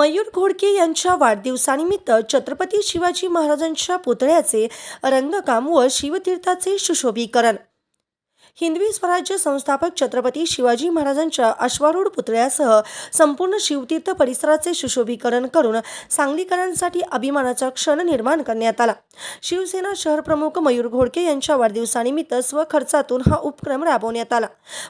मयूर घोडके यांच्या वाढदिवसानिमित्त छत्रपती शिवाजी महाराजांच्या पुतळ्याचे रंगकाम व शिवतीर्थाचे सुशोभीकरण. हिंदवी स्वराज्य संस्थापक छत्रपती शिवाजी महाराजांच्या अश्वारूढ पुतळ्यासह संपूर्ण शिवतीर्थ परिसराचे सुशोभीकरण करून सांगलीकरांसाठी अभिमानाचा क्षण निर्माण करण्यात आला. शिवसेना शहरप्रमुख मयूर घोडके यांच्या वाढदिवसानिमित्त स्वखर्चातून हा उपक्रम राबवण्यात आला.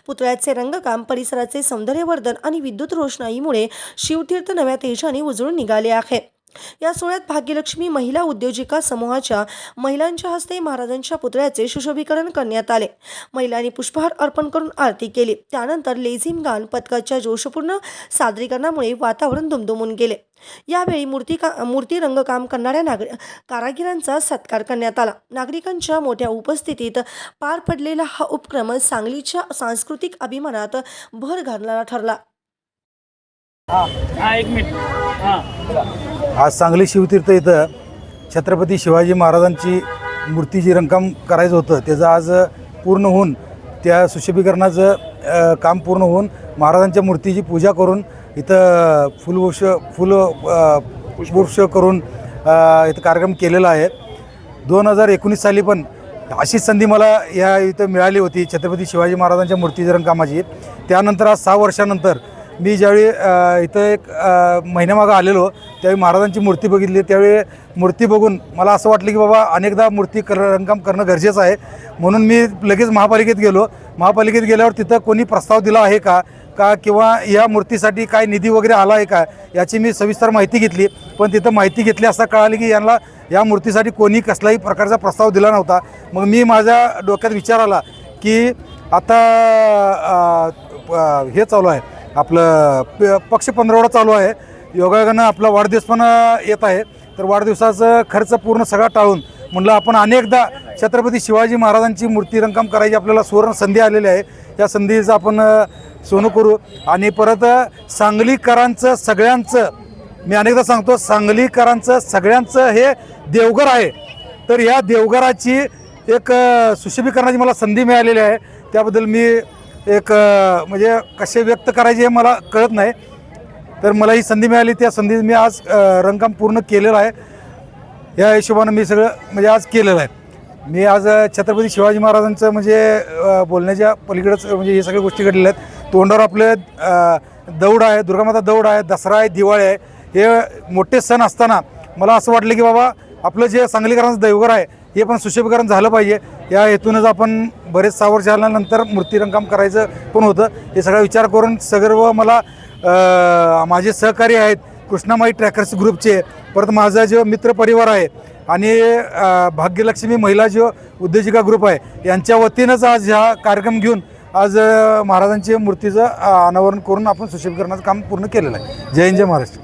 पुतळ्याचे रंगकाम परिसराचे सौंदर्यवर्धन आणि विद्युत रोषणाईमुळे शिवतीर्थ नव्या तेजाने उजळून निघाले आहे. या सोहळ्यात भाग्यलक्ष्मी महिला उद्योजिका समूहाच्या महिलांच्या हस्ते महाराजांच्या पुतळ्याचे सुशोभीकरण करण्यात आले. महिलांनी पुष्पहार अर्पण करून आरती केली. त्यानंतर लेझिम गान पथकाच्या जोशपूर्ण सादरीकरणामुळे वातावरण दुमदुमून गेले. यावेळी मूर्ती का मूर्ती रंगकाम करणाऱ्या नागरिक कारागिरांचा सत्कार करण्यात आला. नागरिकांच्या मोठ्या उपस्थितीत पार पडलेला हा उपक्रम सांगलीच्या सांस्कृतिक अभिमानात भर घालणारा ठरला. हा एक मिनिट. हा. आज सांगली शिवतीर्थ इथं छत्रपती शिवाजी महाराजांची मूर्ती जी रंगकाम करायचं होतं त्याचं आज पूर्ण होऊन त्या सुशोभीकरणाचं काम पूर्ण होऊन महाराजांच्या मूर्तीची पूजा करून इथं फुलवृक्ष फुल पुष्पवृक्ष करून इथं कार्यक्रम केलेला आहे. दोन हजार एकोणीस साली पण अशीच संधी मला या इथं मिळाली होती छत्रपती शिवाजी महाराजांच्या मूर्ती रंगकामाची. त्यानंतर आज सहा वर्षानंतर मी ज्यावेळी इथं एक महिन्यामागं आलेलो त्यावेळी महाराजांची मूर्ती बघितली. त्यावेळी मूर्ती बघून मला असं वाटलं की बाबा अनेकदा मूर्ती कर रंगकाम करणं गरजेचं आहे. म्हणून मी लगेच महापालिकेत गेलो. महापालिकेत गेल्यावर तिथं कोणी प्रस्ताव दिला आहे का? का किंवा या मूर्तीसाठी काय निधी वगैरे आला आहे का? याची मी सविस्तर माहिती घेतली. पण तिथं माहिती घेतली असता कळाली की यांना या मूर्तीसाठी कोणी कसलाही प्रकारचा प्रस्ताव दिला नव्हता. मग मी माझ्या डोक्यात विचार आला की आता हे चालू आहे. आपलं प- पक्ष पंधरवडा चालू आहे. योगायोगानं आपला वाढदिवस पण येत आहे. तर वाढदिवसाचा खर्च पूर्ण सगळा टाळून म्हणलं आपण अनेकदा छत्रपती शिवाजी महाराजांची मूर्ती रंगकाम करायची आपल्याला सुवर्ण संधी आलेली आहे. या संधीचं आपण सोनं करू. आणि परत सांगलीकरांचं सगळ्यांचं मी अनेकदा सांगतो सांगलीकरांचं सगळ्यांचं हे देवघर आहे. तर या देवघराची एक सुशोभीकरणाची मला संधी मिळालेली आहे. त्याबद्दल मी एक म्हणजे कसे व्यक्त करायचे हे मला कळत नाही. तर मला ही संधी मिळाली. त्या संधी मी आज रंगकाम पूर्ण केलेलं आहे. या हिशोबानं मी सगळं म्हणजे आज केलेलं आहे. मी आज छत्रपती शिवाजी महाराजांचं म्हणजे बोलण्याच्या पलीकडंच म्हणजे हे सगळ्या गोष्टी घडलेल्या आहेत. तोंडावर आपले दौड आहे दुर्गामाता दौड आहे दसरा आहे दिवाळी आहे. हे मोठे सण असताना मला असं वाटलं की बाबा आपलं जे सांगलीकरांचं दैवघर आहे हे पण सुशोभीकरण झालं पाहिजे. या हेतूनच आपण बरेच सहा वर्ष झाल्यानंतर मूर्तीरंगकाम करायचं पण होतं. हे सगळा विचार करून सर्व मला माझे सहकारी आहेत कृष्णामाई ट्रॅकर्स ग्रुपचे परत माझा जो मित्रपरिवार आहे आणि भाग्यलक्ष्मी महिला जो उद्योजिका ग्रुप आहे यांच्या वतीनंच आज हा कार्यक्रम घेऊन आज महाराजांच्या महाराजांची मूर्तीचं अनावरण करून आपण सुशोभीकरणाचं काम पूर्ण केलेलं आहे. जय हिंद जय महाराष्ट्र.